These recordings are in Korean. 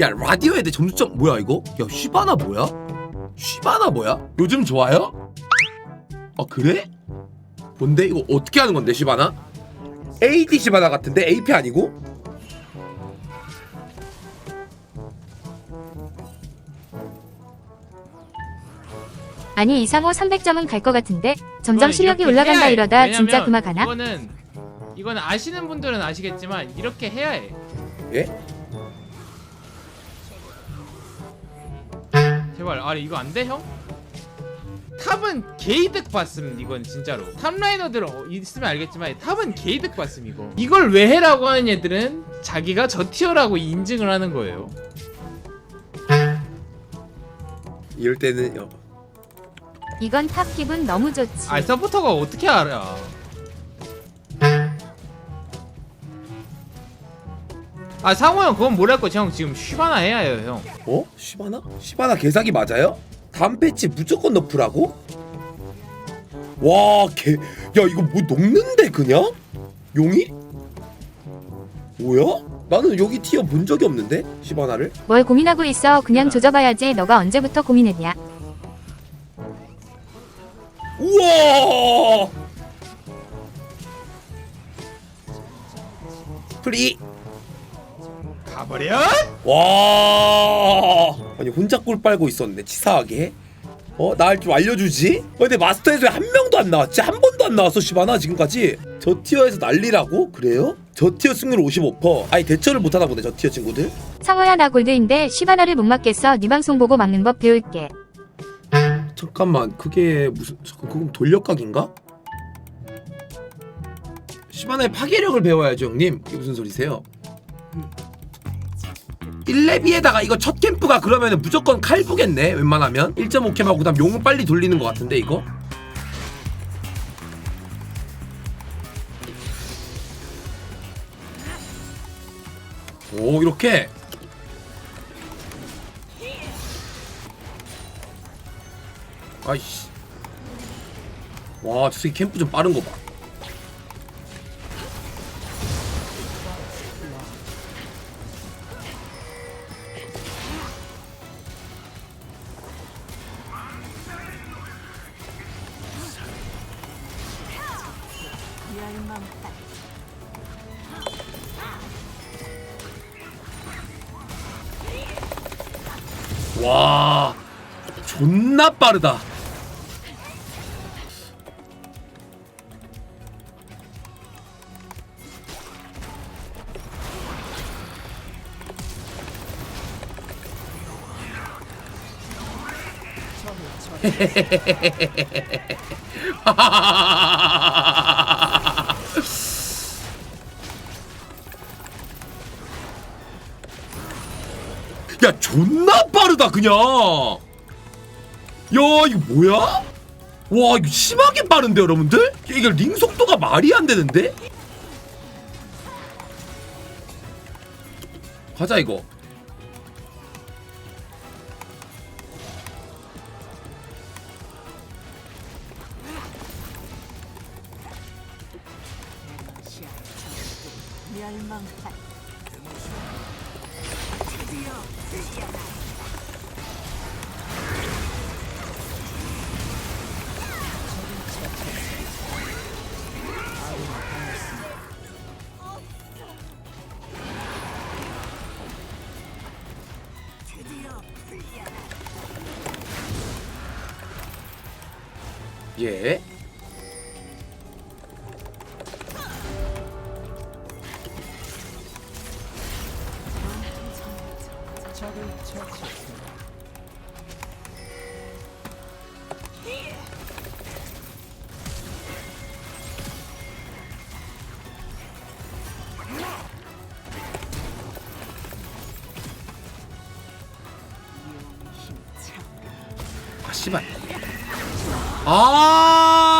야 라디오 애들 점수점 뭐야 이거? 야 쉬바나 뭐야? 쉬바나 뭐야? 요즘 좋아요? 아 그래? 뭔데 이거 어떻게 하는 건데 쉬바나? AD 쉬바나 같은데 AP 아니고? 아니 이상호 300점은 갈 것 같은데 점점 실력이 올라간다. 이러다 왜냐면 진짜 그만 가나? 이거는 이거는 아시는 분들은 아시겠지만 이렇게 해야 해. 예? 제발 아니 이거 안 돼 형? 탑은 개이득 봤음 이건 진짜로. 탑라이너들 어, 있으면 알겠지만 탑은 개이득 봤음 이거. 이걸 왜 해라고 하는 애들은 자기가 저 티어라고 인증을 하는 거예요. 이럴 때는 어, 이건 탑 기분 너무 좋지. 아 서포터가 어떻게 알아 아 상호 형 그건 뭐랄거 형 지금 쉬바나 해야 해요 형 어? 쉬바나? 쉬바나 개사기 맞아요? 다음 패치 무조건 너프라고? 와, 개, 야 이거 뭐 녹는데 그냥? 용이? 뭐야? 나는 여기 티어 본 적이 없는데 시바나를? 뭘 고민하고 있어? 그냥 조져봐야지. 너가 언제부터 고민했냐? 우와! 프리. 가버려 와! 아니 혼자 꿀 빨고 있었네 치사하게. 어, 날 좀 알려주지? 어, 근데 마스터에서 한 명도 안 나왔지? 한 번도 안 나왔어 시바나 지금까지? 저 티어에서 난리라고? 그래요? 저 티어 승률 55%. 아니 대처를 못하나 보네 저 티어 친구들. 상호야 나 골드인데 시바나를 못 맞겠어. 네 방송 보고 막는 법 배울게. 잠깐만 그게 무슨 잠깐 그건 돌려각인가? 시바나의 파괴력을 배워야죠 형님 이게 무슨 소리세요 1레비에다가 이거 첫 캠프가 그러면 무조건 칼부겠네 웬만하면. 1.5캠하고 그 다음 용을 빨리 돌리는 것 같은데 이거? 오 이렇게. 아이씨. 와저 새끼 캠프 좀 빠른 거봐 와 존나 빠르다. 야 존나 빠르다 그냥 야 이거 뭐야? 와 이거 심하게 빠른데 여러분들? 이게 링 속도가 말이 안 되는데? 가자 이거 예. 아 씨발 아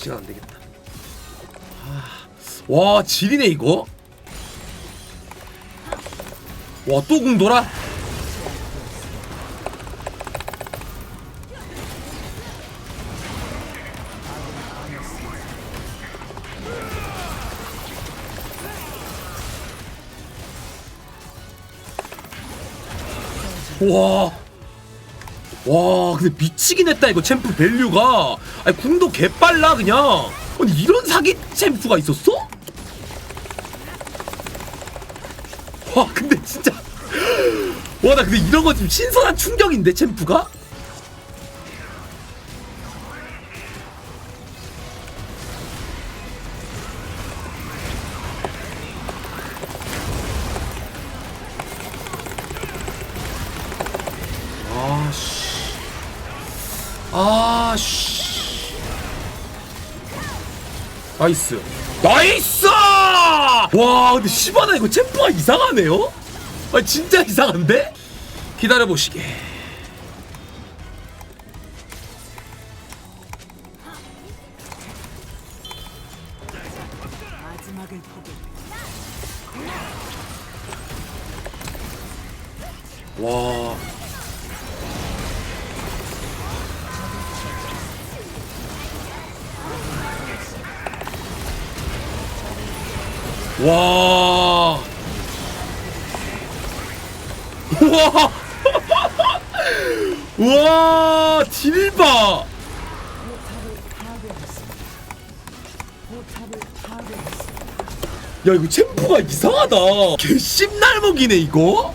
시간 안 되겠다. 아, 와, 지리네 이거. 와, 또 궁 돌아? 와. 와, 근데 미치긴 했다 이거 챔프 밸류가. 아니 궁도 개빨라 그냥. 아니 이런 사기 챔프가 있었어? 와, 근데 진짜. 와, 나 근데 이런 거 지금 신선한 충격인데 챔프가? 아 씨. 나이스. 나이스! 와, 근데 시바나 이거 챔프가 이상하네요? 아, 진짜 이상한데? 기다려보시게. 딜봐. 야, 이거 챔프가 이상하다. 개 씹날먹이네, 이거?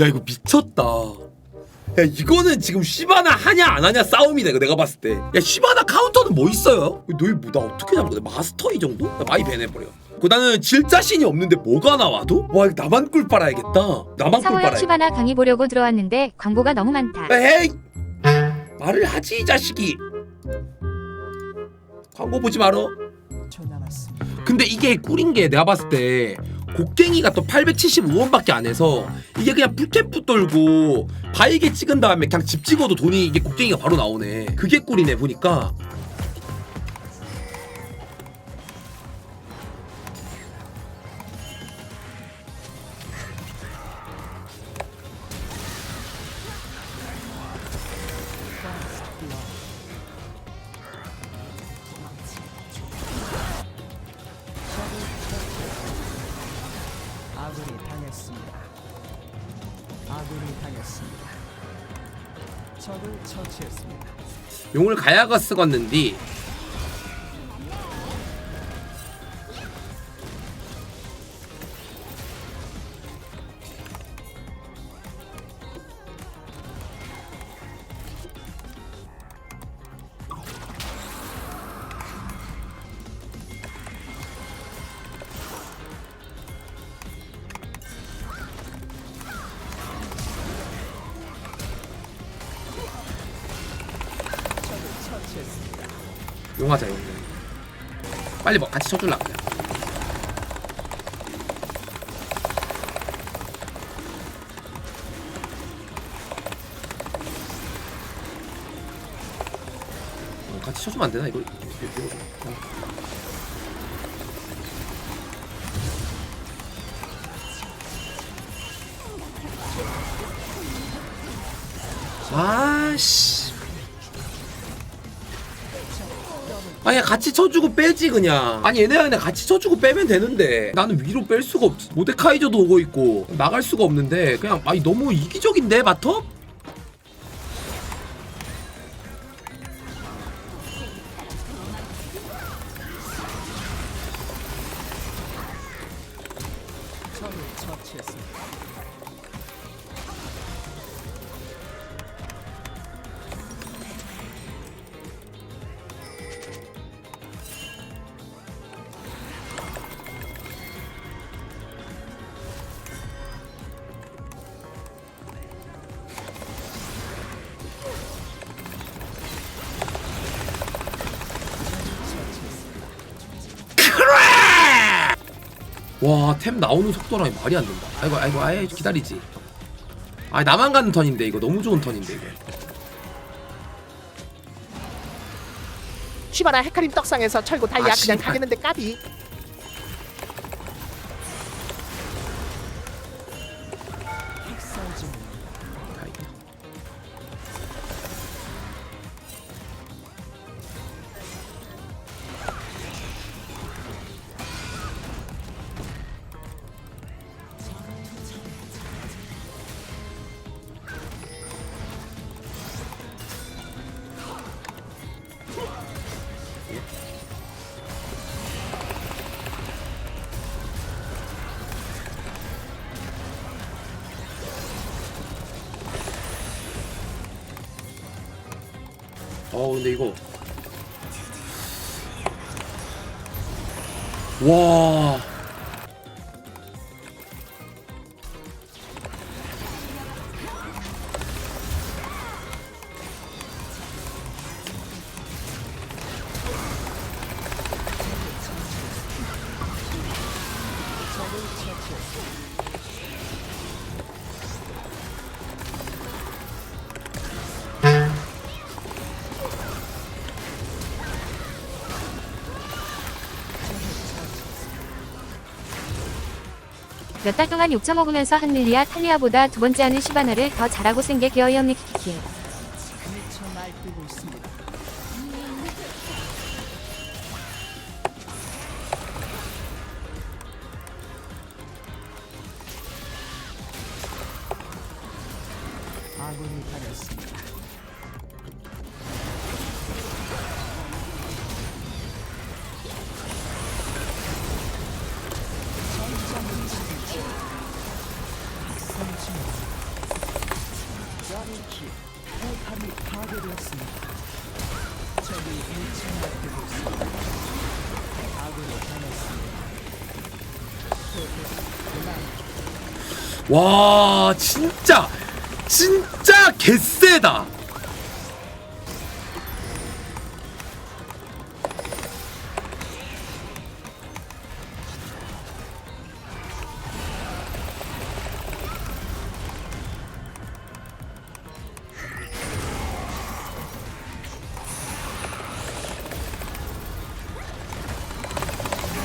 야, 이거 미쳤다. 야, 이거는 지금 시바나 하냐 안 하냐 싸움이다, 이거 내가 봤을 때. 야, 시바나 카운터는 뭐 있어요? 너희 뭐, 나 어떻게 잡은 거야? 마스터 이 정도? 나 많이 배내버려. 그 나는 질 자신이 없는데 뭐가 나와도? 와, 이거 나만 꿀 빨아야겠다. 나만 꿀 빨아야 시바나 강의 보려고 들어왔는데 광고가 너무 많다. 에이! 말을 하지, 이 자식이. 광고 보지 말어. 근데 이게 꿀인 게 내가 봤을 때 곡괭이가 또 875원밖에 안 해서 이게 그냥 풀캠프 돌고 바이게 찍은 다음에 그냥 집 찍어도 돈이 이게 곡괭이가 바로 나오네. 그게 꿀이네 보니까. 처치했습니다. 용을 가야가 쓰겄는디 용하자 용. 빨리 뭐 같이 쳐줄라 그냥. 어, 같이 쳐주면 안 되나 이거? 아씨. 아니 같이 쳐주고 빼지 그냥 아니 얘네가 그냥 같이 쳐주고 빼면 되는데 나는 위로 뺄 수가 없지 모데카이저도 오고 있고 나갈 수가 없는데 그냥 아니 너무 이기적인데 바텀? 와 템 나오는 속도랑 말이 안 된다. 아이고 아이고 아이 기다리지. 아 나만 가는 턴인데 이거. 너무 좋은 턴인데 이거. 쉬바나 헤카림 떡상에서 철고 다이아 아, 그냥 씨발. 가겠는데 까비 어 근데 이거. 와 몇 달 동안 욕 처 먹으면서 한릴리아 탈리아보다 두 번째 하는 시바나를 더 잘하고 센게 기어이 언니 키키키. 와 진짜 진짜 개쎄다.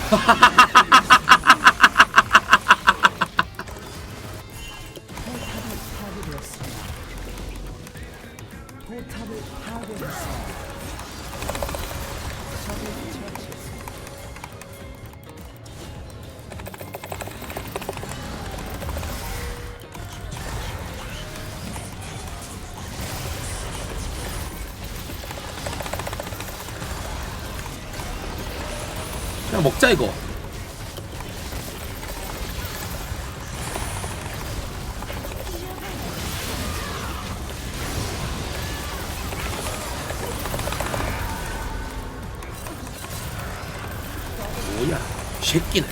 포탑이 그냥 먹자 이거. 뭐야 이 새끼는.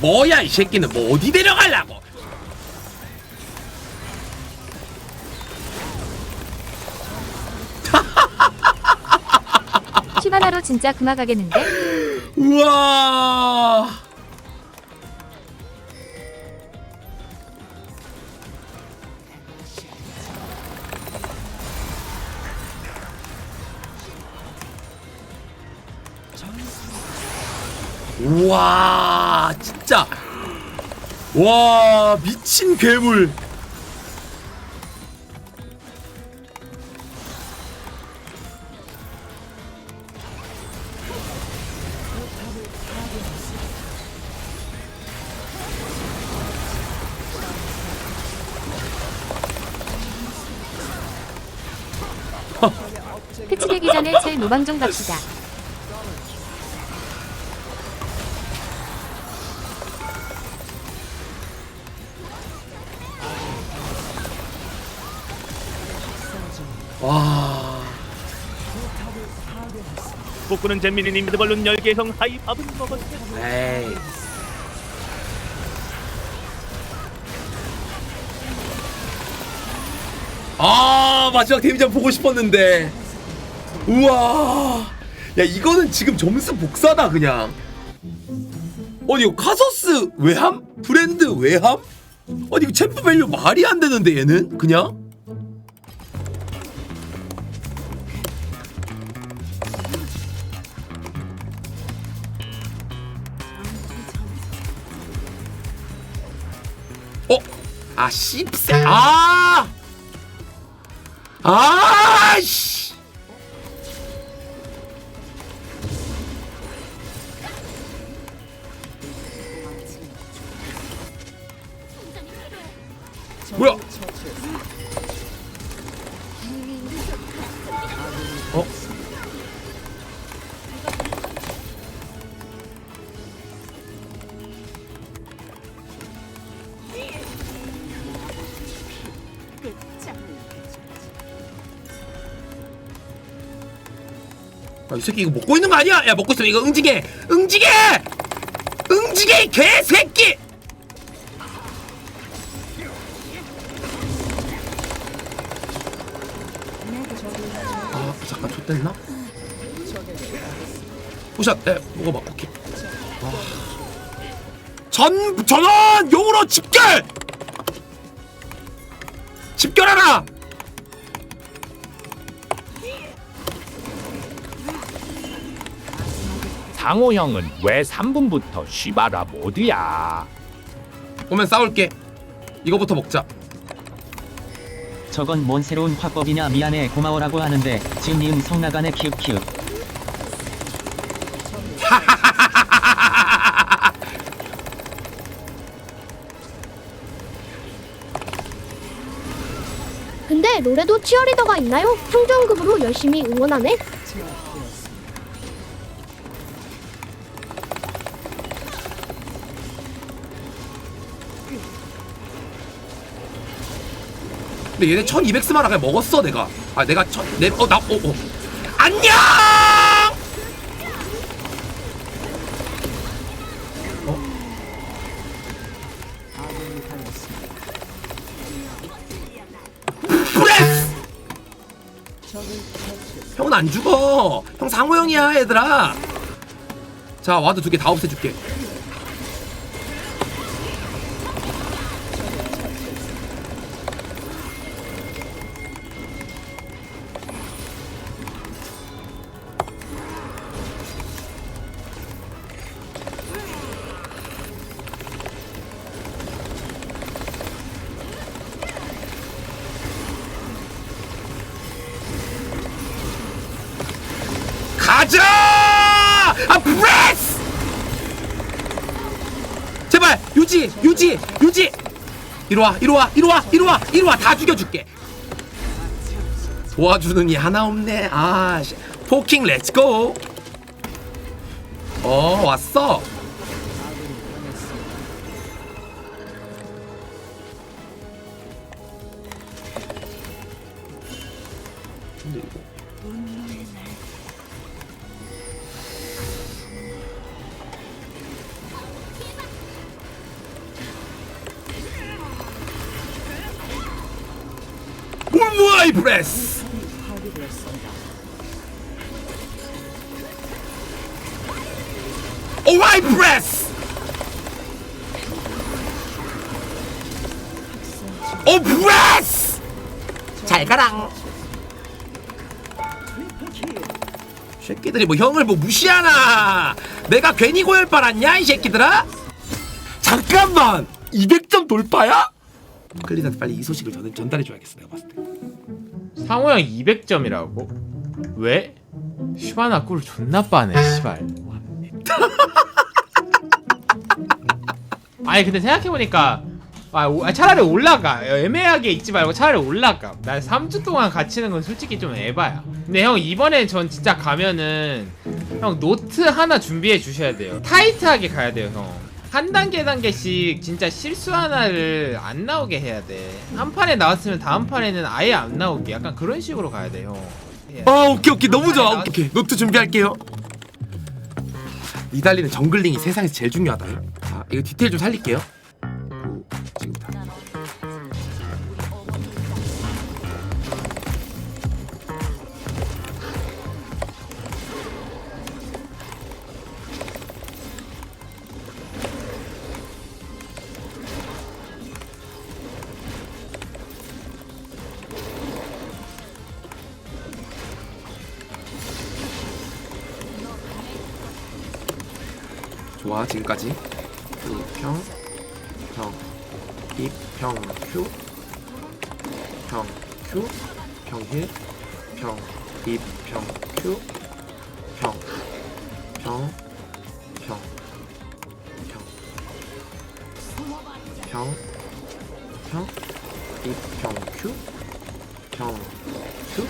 뭐야 이 새끼는. 뭐 어디 데려가려고? 시바나로 진짜 그마 가겠는데? 우와! 우와 진짜. 와 미친 괴물 되기 전에 제 노방 좀 갑시다. 와. 복구는 잼민이님 미드벌룬 10개형 하이밥은 먹었어 에이. 아 마지막 데미지 보고 싶었는데 우와 야 이거는 지금 점수 복사다 그냥 아니 이거 카서스 외함? 브랜드 외함? 아니 이거 챔프 밸류 말이 안 되는데 얘는 그냥? 어? 아 씹새 아! 아! 씨! 뭐야? 어? 아, 이 새끼 이거 먹고 있는 거 아니야? 야 먹고 있으면 이거 응징해! 응징해! 응징해 이 개새끼! 됐나? 오샷 네 먹어봐 오케이 와. 전 전원 용으로 집결 집결하라 상호 형은 왜 3분부터 쉬바라 모드야? 오면 싸울게 이거부터 먹자 저건 뭔 새로운 화법이냐 미안해 고마워라고 하는데 지금 니음 성나가네 키읔키읔 근데 롤에도 치어리더가 있나요? 평준급으로 열심히 응원하네. 근데 얘네 1200스만 아까 먹었어 내가 아 내가 천 내 어 나 어, 어. 안녕 당했습니다. 프레스 적을 처치했습니다. 형은 안 죽어 형 상호 형이야 얘들아 자 와드 두개 다 없애줄게 유지 유지 유지. 이리 와 이리 와 이리 와 이리 와 이리 와 다 죽여줄게. 도와주는 이 하나 없네. 아 씨. 포킹 렛츠고. 어 왔어 프레스. 오와이 프레스 오 프레스 잘 가랑 새끼들이 뭐 형을 뭐 무시하나. 내가 괜히 고열 빨았냐 이 새끼들아? 잠깐만. 200점 돌파야? 클린한테 빨리 이 소식을 전, 전달해줘야겠어 내가 봤을 때 상호 형 200점이라고? 왜? 슈바나 꿀 존나 빠네 씨발. 아니 근데 생각해보니까 아, 오- 아, 차라리 올라가. 애매하게 있지 말고 차라리 올라가. 나 3주 동안 갇히는 건 솔직히 좀 에바야. 근데 형 이번에 전 진짜 가면은 형 노트 하나 준비해 주셔야 돼요. 타이트하게 가야 돼요 형 한 단계 단계씩 진짜 실수 하나를 안 나오게 해야 돼한 판에 나왔으면 다음 판에는 아예 안 나오게. 약간 그런 식으로 가야 돼요. 아 오케이 오케이. 너무 좋아. 오케이 오케이. 노트 준비할게요. 니달리는 정글링이 세상에서 제일 중요하다. 자 이거 디테일 좀 살릴게요 지금까지. 평, 평, 입, 평, 큐, 평, 큐, 평, 힐, 평, 입, 평, 큐, 평, 평, 평, 평, 평, 평, 입, 평, 큐, 평, 큐,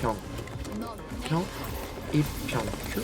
평, 평, 입, 평, 큐,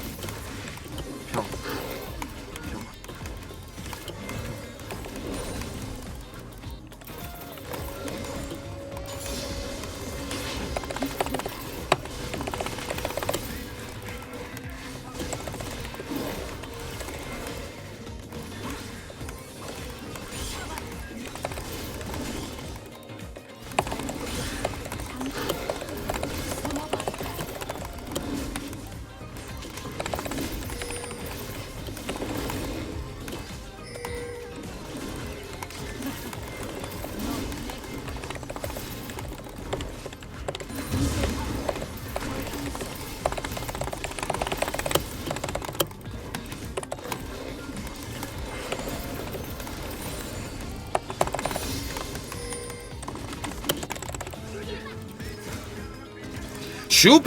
슈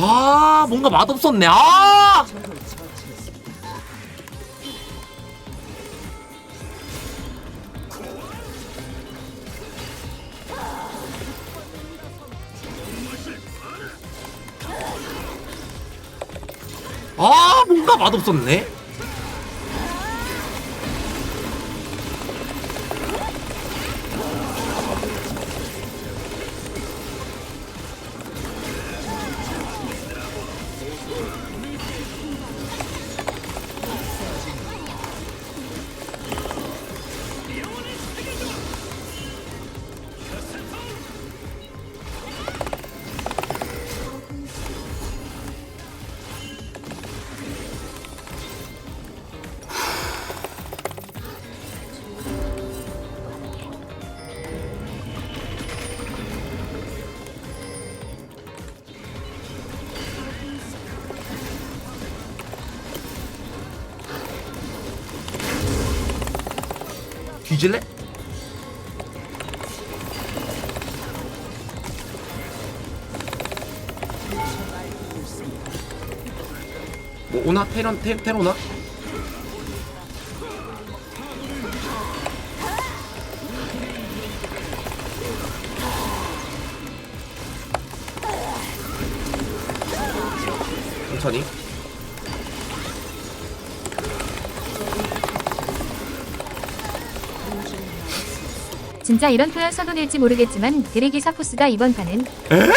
아, 뭔가 맛없었네. 아! 아, 뭔가 맛없었네. 뒤질래? 뭐 오나 테런 테 테로나? 진짜 이런 표현 선언일지 모르겠지만 드리기사 포스가 이번 판은 에?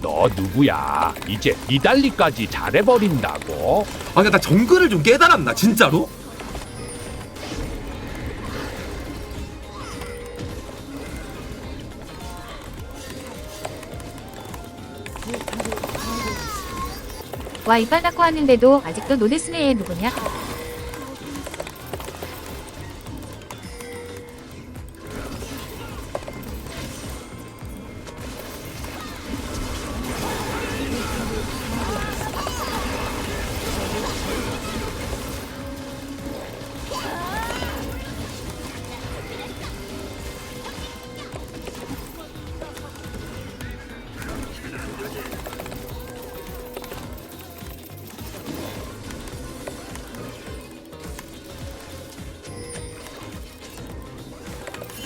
너 누구야? 이제 니달리까지 잘해버린다고? 아, 근데 나 정글을 좀 깨달았나, 진짜로? 와 이빨 닦고 왔는데도 아직도 노데스네의 누구냐?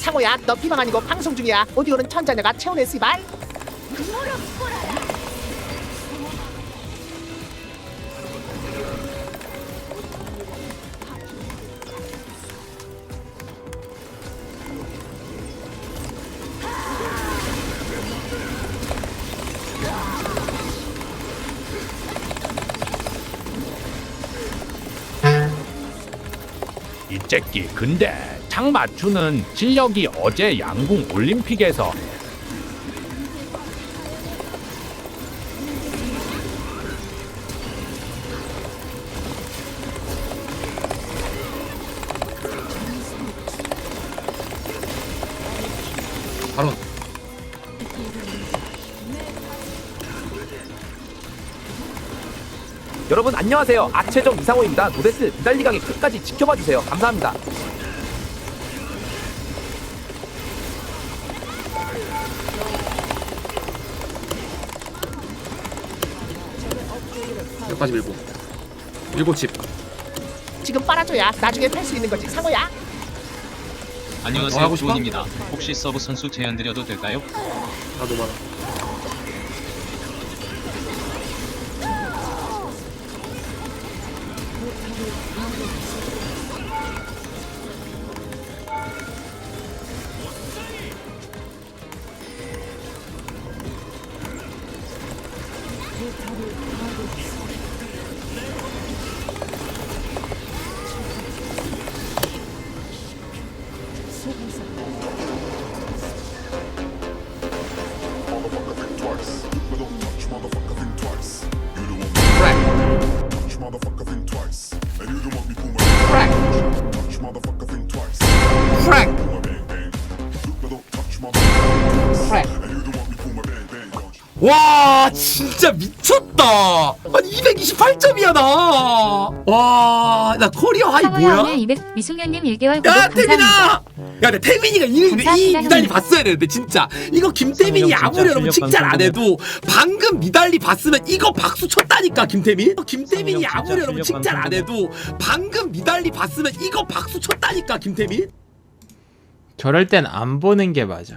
상호야 너 비방 아니고 방송 중이야. 오디오는 천자녀가 채워내 씨발. 이 새끼 근데 장마추는 실력이 어제 양궁 올림픽에서. 여러분 안녕하세요. 아체정 이상호입니다. 노데스 미달리강의 끝까지 지켜봐 주세요. 감사합니다 여기까지 밀고 밀고 집 지금 빨아줘야 나중에 팰수 있는 거지 상호야 더 안녕하세요 하고 싶어? 주원입니다. 혹시 서브 선수 제안 드려도 될까요? 나도 많아 와 진짜 미쳤다 아니 228점이야 나와나 커리어 하이 뭐야 오늘 200 미숙년님 1개월 구독 야 감사합니다. 태민아 야 근데 태민이가 이, 이 감사합니다, 미달리 형님. 봤어야 되는데 진짜 이거 김태민이 진짜 아무리 여러분 칭찬 안. 해도 방금 미달리 봤으면 이거 박수 쳤다니까 김태민 어, 김태민이 진짜 아무리 여러분 칭찬 안. 해도 방금 미달리 봤으면 이거 박수 쳤다니까 김태민 저럴 땐 안 보는 게 맞아